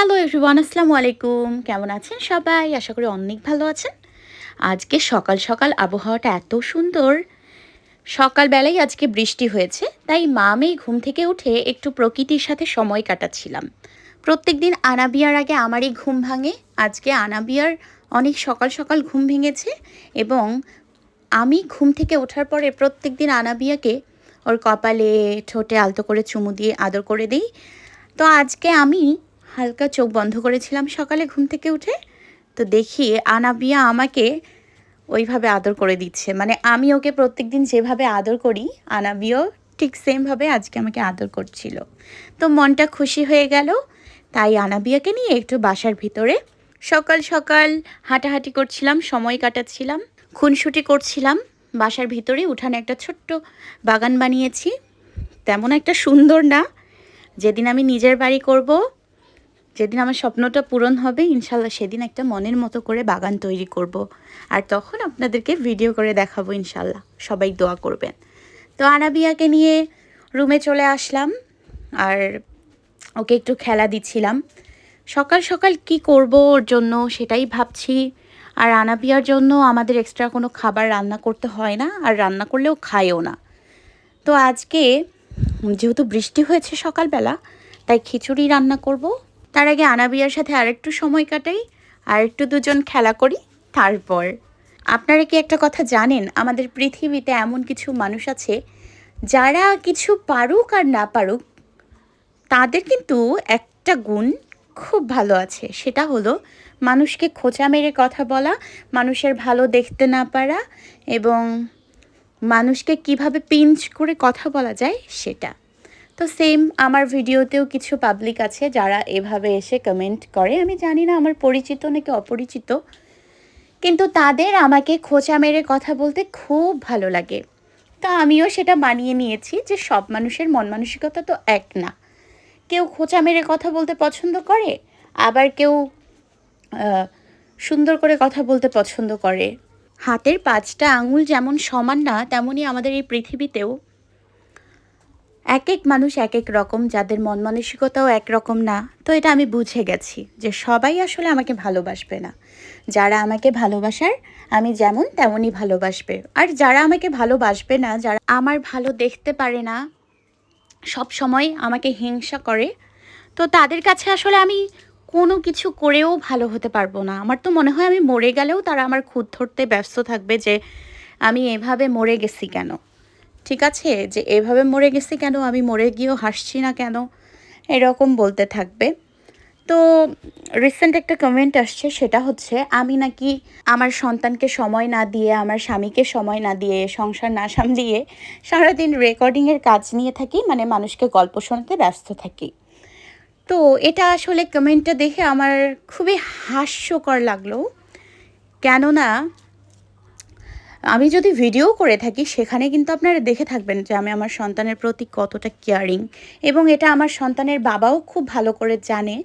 Hello everyone আসসালামু আলাইকুম। কেমন আছেন সবাই? আশা করি অনেক ভালো আছেন। আজকে সকাল সকাল আবহাওয়াটা এত সুন্দর। সকালবেলায় আজকে বৃষ্টি হয়েছে, তাই মামেই ঘুম থেকে উঠে একটু প্রকৃতির সাথে সময় কাটাচ্ছিলাম। প্রত্যেক দিন আনাবিয়ার আগে আমারই ঘুম ভাঙে। আজকে আনাবিয়ার অনেক সকাল সকাল ঘুম ভেঙেছে এবং আমি ঘুম থেকে ওঠার পরে প্রত্যেক দিন আনাবিয়াকে ওর কপালে ঠোঁটে আলতো করে চুমু দিয়ে আদর করে দিই। তো আজকে আমি হালকা চোখ বন্ধ করেছিলাম সকালে ঘুম থেকে উঠে। তো দেখি আনাবিয়া আমাকে ওইভাবে আদর করে দিচ্ছে। মানে আমি ওকে প্রত্যেকদিন যেভাবে আদর করি, আনাবিও ঠিক সেমভাবে আজকে আমাকে আদর করছিল। তো মনটা খুশি হয়ে গেল, তাই আনাবিয়াকে নিয়ে একটু বাসার ভিতরে সকাল সকাল হাঁটাহাঁটি করছিলাম, সময় কাটাচ্ছিলাম, খুনসুটি করছিলাম। বাসার ভিতরে উঠানে একটা ছোট্ট বাগান বানিয়েছি। তেমন একটা সুন্দর না। যেদিন আমি নিজের বাড়ি করব যেদিন আমার স্বপ্নটা পূরণ হবে, ইনশাল্লাহ সেদিন একটা মনের মতো করে বাগান তৈরি করব। আর তখন আপনাদেরকে ভিডিও করে দেখাবো ইনশাল্লাহ। সবাই দোয়া করবেন। তো আনাবিয়াকে নিয়ে রুমে চলে আসলাম। আর ওকে একটু খেলা দিচ্ছিলাম। সকাল সকাল কি করব ওর জন্য সেটাই ভাবছি। আর আনাবিয়ার জন্য আমাদের এক্সট্রা কোনো খাবার রান্না করতে হয় না, আর রান্না করলেও খায়ও না। তো আজকে, যেহেতু বৃষ্টি হয়েছে সকালবেলা, তাই খিচুড়ি রান্না করব। তার আগে আনাবিয়ার সাথে আরেকটু সময় কাটাই আর একটু দুজন খেলা করি, তারপর। আপনারা কি একটা কথা জানেন, আমাদের পৃথিবীতে এমন কিছু মানুষ আছে, যারা কিছু পারুক আর না পারুক, তাদের কিন্তু একটা গুণ খুব ভালো আছে। সেটা হলো, মানুষকে খোঁচা মেরে কথা বলা, মানুষের ভালো দেখতে না পারা এবং মানুষকে কীভাবে পিঞ্চ করে কথা বলা যায়, সেটা। তো সেম আমার ভিডিওতেও কিছু পাবলিক আছে যারা এভাবে এসে কমেন্ট করে। আমি জানি না আমার পরিচিত নাকি অপরিচিত, কিন্তু তাদের আমাকে খোঁচা মেরে কথা বলতে খুব ভালো লাগে। তো আমিও সেটা মানিয়ে নিয়েছি যে সব মানুষের মন মানসিকতা তো এক না। কেউ খোঁচা মেরে কথা বলতে পছন্দ করে, আবার কেউ সুন্দর করে কথা বলতে পছন্দ করে। হাতের পাঁচটা আঙুল যেমন সমান না, তেমনই আমাদের এই পৃথিবীতেও এক এক মানুষ এক এক রকম, যাদের মন মানসিকতাও একরকম না। তো এটা আমি বুঝে গেছি যে সবাই আসলে আমাকে ভালোবাসবে না। যারা আমাকে ভালোবাসার, আমি যেমন তেমনই ভালোবাসবে। আর যারা আমাকে ভালোবাসবে না, যারা আমার ভালো দেখতে পারে না, সব সময় আমাকে হিংসা করে, তো তাদের কাছে আসলে আমি কোনো কিছু করেও ভালো হতে পারব না। আমার তো মনে হয় আমি মরে গেলেও তারা আমার খুদ ধরতে ব্যস্ত থাকবে যে আমি এভাবে মরে গেছি কেন? ঠিক আছে? যে এভাবে মরে গেছি কেন? আমি মরে গিয়েও হাসছি না কেন? এরকম বলতে থাকবে। তো রিসেন্ট একটা কমেন্ট আসছে, সেটা হচ্ছে, আমি নাকি আমার সন্তানকে সময় না দিয়ে, আমার স্বামীকে সময় না দিয়ে, সংসার না সামলিয়ে সারাদিন রেকর্ডিংয়ের কাজ নিয়ে থাকি মানে মানুষকে গল্প শোনাতে ব্যস্ত থাকি। তো এটা আসলে কমেন্টটা দেখে আমার খুবই হাস্যকর লাগল। কেননা আমি যদি ভিডিও করে থাকি, সেখানে কিন্তু আপনারা দেখে থাকবেন যে আমি আমার সন্তানের প্রতি কতটা কেয়ারিং এবং এটা আমার সন্তানের বাবাও খুব ভালো করে জানে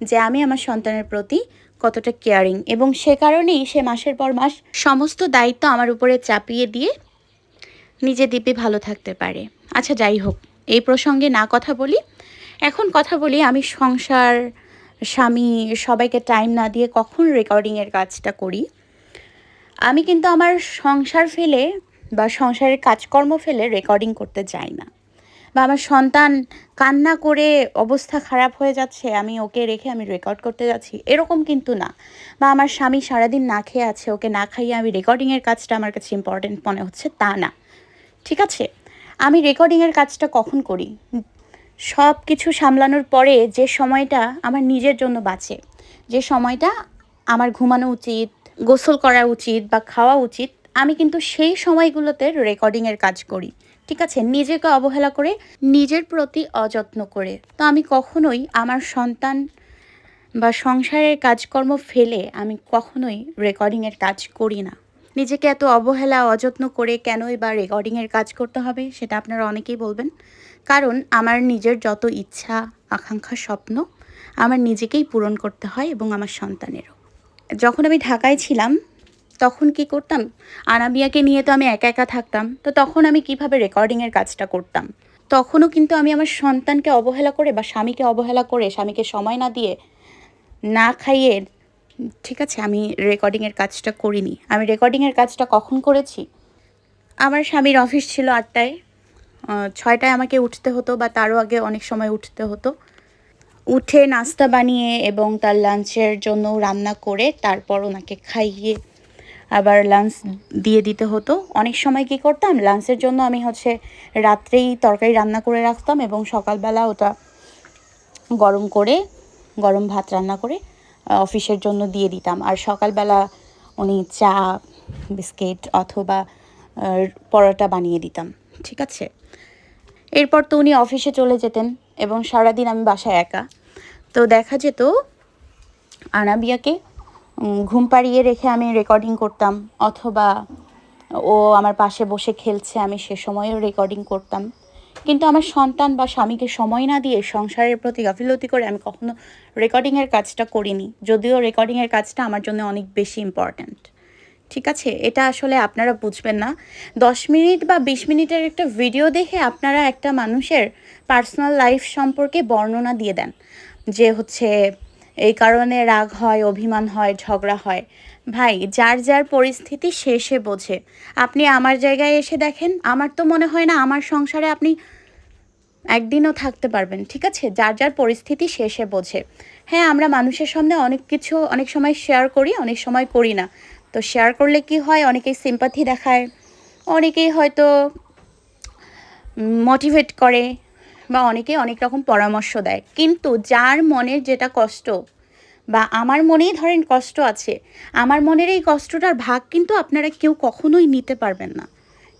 যে আমি আমার সন্তানের প্রতি কতটা কেয়ারিং এবং সে কারণেই সে মাসের পর মাস সমস্ত দায়িত্ব আমার উপরে চাপিয়ে দিয়ে নিজে দিব্যি ভালো থাকতে পারে। আচ্ছা যাই হোক, এই প্রসঙ্গে না কথা বলি। এখন কথা বলি আমি সংসার, স্বামী, সবাইকে টাইম না দিয়ে কখন রেকর্ডিংয়ের কাজটা করি। আমি কিন্তু আমার সংসার ফেলে বা সংসারের কাজকর্ম ফেলে রেকর্ডিং করতে যাই না। বা আমার সন্তান কান্না করে অবস্থা খারাপ হয়ে যাচ্ছে, আমি ওকে রেখে আমি রেকর্ড করতে যাচ্ছি, এরকম কিন্তু না। বা আমার স্বামী সারাদিন না খেয়ে আছে, ওকে না খাইয়ে আমি রেকর্ডিংয়ের কাজটা আমার কাছে ইম্পর্টেন্ট মনে হচ্ছে, তা না। ঠিক আছে? আমি রেকর্ডিংয়ের কাজটা কখন করি? সব কিছু সামলানোর পরে যে সময়টা আমার নিজের জন্য বাঁচে, যে সময়টা আমার ঘুমানো উচিত গোসল করা উচিত বা খাওয়া উচিত, আমি কিন্তু সেই সময়গুলোতে রেকর্ডিংয়ের কাজ করি। ঠিক আছে? নিজেকে অবহেলা করে, নিজের প্রতি অযত্ন করে। তো আমি কখনোই আমার সন্তান বা সংসারের কাজকর্ম ফেলে আমি কখনোই রেকর্ডিংয়ের কাজ করি না। নিজেকে এত অবহেলা, অযত্ন করে কেনই বা রেকর্ডিংয়ের কাজ করতে হবে সেটা আপনারা অনেকেই বলবেন। কারণ আমার নিজের যত ইচ্ছা, আকাঙ্ক্ষা, স্বপ্ন, আমার নিজেকেই পূরণ করতে হয় এবং আমার সন্তানেরও। যখন আমি ঢাকায় ছিলাম, তখন কি করতাম? আনাবিয়াকে নিয়ে তো আমি একা একা থাকতাম, তো তখন আমি কীভাবে রেকর্ডিংয়ের কাজটা করতাম? তখনও কিন্তু আমি আমার সন্তানকে অবহেলা করে বা স্বামীকে অবহেলা করে, স্বামীকে সময় না দিয়ে না খাইয়ে, ঠিক আছে, আমি রেকর্ডিংয়ের কাজটা করিনি। আমি রেকর্ডিংয়ের কাজটা কখন করেছি? আমার স্বামীর অফিস ছিল আটটায় ছয়টায় আমাকে উঠতে হতো বা তারও আগে অনেক সময় উঠতে হতো। উঠে নাস্তা বানিয়ে এবং তার লাঞ্চের জন্য রান্না করে তারপর ওনাকে খাইয়ে আবার লাঞ্চ দিয়ে দিতে হতো। অনেক সময় কি করতাম? লাঞ্চের জন্য আমি হচ্ছে রাত্রেই তরকারি রান্না করে রাখতাম এবং সকালবেলা ওটা গরম করে, গরম ভাত রান্না করে অফিসের জন্য দিয়ে দিতাম। আর সকালবেলা উনি চা, বিস্কিট অথবা পরোটা বানিয়ে দিতাম। ঠিক আছে? এরপর তো উনি অফিসে চলে যেতেন এবং সারাদিন আমি বাসায় একা। তো দেখা যেত আনাবিয়াকে ঘুম পাড়িয়ে রেখে আমি রেকর্ডিং করতাম, অথবা ও আমার পাশে বসে খেলছে, আমি সে সময়েও রেকর্ডিং করতাম। কিন্তু আমার সন্তান বা স্বামীকে সময় না দিয়ে সংসারের প্রতি গাফিলতি করে আমি কখনো রেকর্ডিংয়ের কাজটা করিনি, যদিও রেকর্ডিংয়ের কাজটা আমার জন্য অনেক বেশি ইম্পর্ট্যান্ট ঠিক আছে? এটা আসলে আপনারা বুঝবেন না। দশ মিনিট বা বিশ মিনিটের একটা ভিডিও দেখে আপনারা একটা মানুষের পার্সোনাল লাইফ সম্পর্কে বর্ণনা দিয়ে দেন। যে হচ্ছে, এই কারণে রাগ হয়, অভিমান হয়, ঝগড়া হয়। ভাই, যার যার পরিস্থিতি সে সে বোঝে। আপনি আমার জায়গায় এসে দেখেন, আমার তো মনে হয় না আমার সংসারে আপনি একদিনও থাকতে পারবেন, ঠিক আছে? যার যার পরিস্থিতি সে সে বোঝে। হ্যাঁ আমরা মানুষের সামনে অনেক কিছু অনেক সময় শেয়ার করি, অনেক সময় করি না। তো শেয়ার করলে কি হয়? অনেকেই সিম্পাথি দেখায়, অনেকেই হয়তো মোটিভেট করে বা অনেকেই অনেক রকম পরামর্শ দেয়। কিন্তু যার মনের যেটা কষ্ট বা আমার মনেই ধরেন কষ্ট আছে, আমার মনের এই কষ্টটার ভাগ কিন্তু আপনারা কেউ কখনোই নিতে পারবেন না।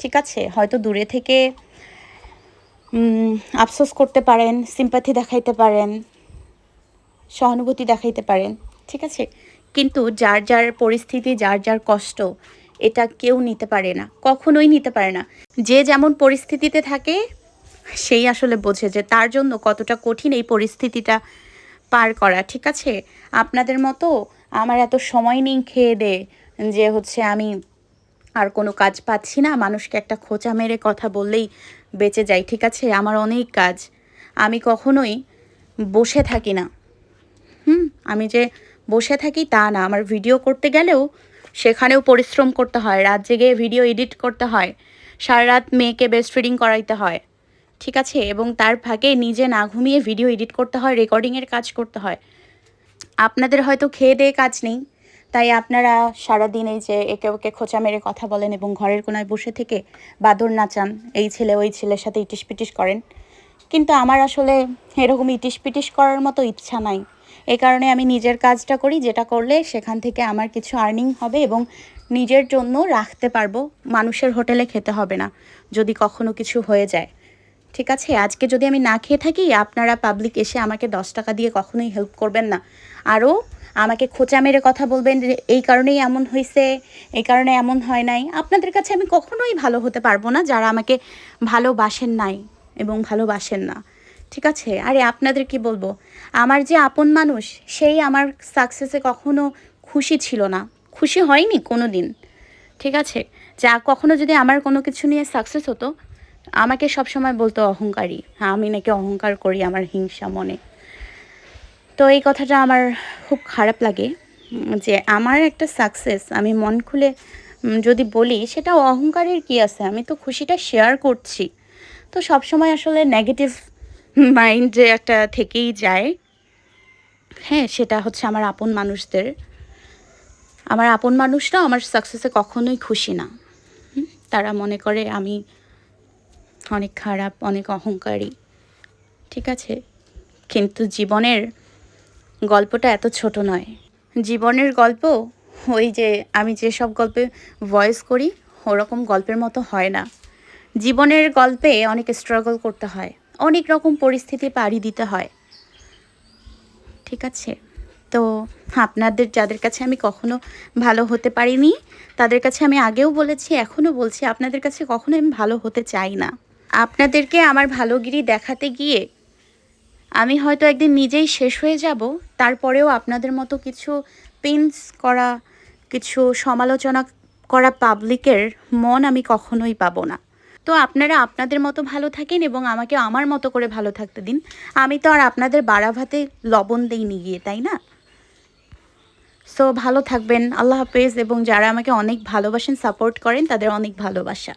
ঠিক আছে? হয়তো দূরে থেকে আফসোস করতে পারেন সিম্পাথি দেখাইতে পারেন, সহানুভূতি দেখাইতে পারেন। ঠিক আছে? কিন্তু যার যার পরিস্থিতি, যার যার কষ্ট, এটা কেউ নিতে পারে না, কখনোই নিতে পারে না। যে যেমন পরিস্থিতিতে থাকে, সেই আসলে বোঝে যে তার জন্য কতটা কঠিন এই পরিস্থিতিটা পার করা, ঠিক আছে? আপনাদের মতো আমার এত সময় নেই খেয়ে দে, যে হচ্ছে আমি আর কোনো কাজ পাচ্ছি না, মানুষকে একটা খোঁচা মেরে কথা বললেই বেঁচে যাই, ঠিক আছে? আমার অনেক কাজ। আমি কখনোই বসে থাকি না। হুম? আমি যে বসে থাকি তা না। আমার ভিডিও করতে গেলেও সেখানেও পরিশ্রম করতে হয়। রাত জেগে ভিডিও এডিট করতে হয়। সারা রাত মেয়েকে বেস্ট ফিডিং করাইতে হয়। ঠিক আছে? এবং তার ফাঁকে নিজে না ঘুমিয়ে ভিডিও এডিট করতে হয় রেকর্ডিংয়ের কাজ করতে হয়। আপনাদের হয়তো খেয়ে দেয়ে কাজ নেই। তাই আপনারা সারাদিন এই যে একে ওকে খোঁচা মেরে কথা বলেন এবং ঘরের কোনায় বসে থেকে বাদর নাচান। এই ছেলে ওই ছেলের সাথে ইটিস পিটিস করেন। কিন্তু আমার আসলে এরকম ইটিস পিটিস করার মতো ইচ্ছা নাই। এই কারণে আমি নিজের কাজটা করি, যেটা করলে সেখান থেকে আমার কিছু আর্নিং হবে এবং নিজের জন্য রাখতে পারব। মানুষের হোটেলে খেতে হবে না, যদি কখনো কিছু হয়ে যায়। ঠিক আছে, আজকে যদি আমি না খেয়ে থাকি, আপনারা পাবলিক এসে আমাকে দশ টাকা দিয়ে কখনোই হেল্প করবেন না। আরও আমাকে খোঁচা মেরে কথা বলবেন যে, এই কারণেই এমন হয়েছে এই কারণে এমন হয় নাই। আপনাদের কাছে আমি কখনোই ভালো হতে পারব না, যারা আমাকে ভালোবাসেন নাই এবং ভালোবাসেন না। ঠিক আছে? আরে আপনাদের কি বলব? আমার যে আপন মানুষ, সেই আমার সাকসেসে কখনো খুশি ছিল না। খুশি হয়নি কোনো দিন ঠিক আছে? যা কখনো যদি আমার কোনো কিছু নিয়ে সাকসেস হতো, আমাকে সবসময় বলতো অহংকারী। হ্যাঁ আমি নাকি অহংকার করি আমার হিংসা মনে। তো এই কথাটা আমার খুব খারাপ লাগে যে আমার একটা সাকসেস আমি মন খুলে যদি বলি, সেটা অহংকারের কি আছে? আমি তো খুশিটা শেয়ার করছি। তো সবসময় আসলে নেগেটিভ মাইন্ড যে একটা থেকেই যায়। হ্যাঁ সেটা হচ্ছে আমার আপন মানুষদের। আমার আপন মানুষরাও আমার সাকসেসে কখনোই খুশি না। তারা মনে করে আমি অনেক খারাপ, অনেক অহংকারী। ঠিক আছে? কিন্তু জীবনের গল্পটা এত ছোট নয়। জীবনের গল্প, ওই যে আমি যেসব গল্পে ভয়েস করি, ওরকম গল্পের মতো হয় না। জীবনের গল্পে অনেক স্ট্রাগল করতে হয়। অনেক রকম পরিস্থিতি পাড়ি দিতে হয়। ঠিক আছে? তো আপনাদের, যাদের কাছে আমি কখনো ভালো হতে পারিনি, তাদের কাছে আমি আগেও বলেছি, এখনও বলছি, আপনাদের কাছে কখনো আমি ভালো হতে চাই না। আপনাদেরকে আমার ভালোগিরি দেখাতে গিয়ে আমি হয়তো একদিন নিজেই শেষ হয়ে যাব, তারপরেও আপনাদের মতো কিছু পিন্স করা, কিছু সমালোচনা করা পাবলিকের মন আমি কখনোই পাবো না। তো আপনারা আপনাদের মতো ভালো থাকেন এবং আমাকে আমার মতো করে ভালো থাকতে দিন। আমি তো আর আপনাদের বাড়া ভাতে লবণ দিইনি গিয়ে, তাই না? সো ভালো থাকবেন, আল্লাহ হাফেজ, এবং যারা আমাকে অনেক ভালোবাসেন, সাপোর্ট করেন, তাদের অনেক ভালোবাসা।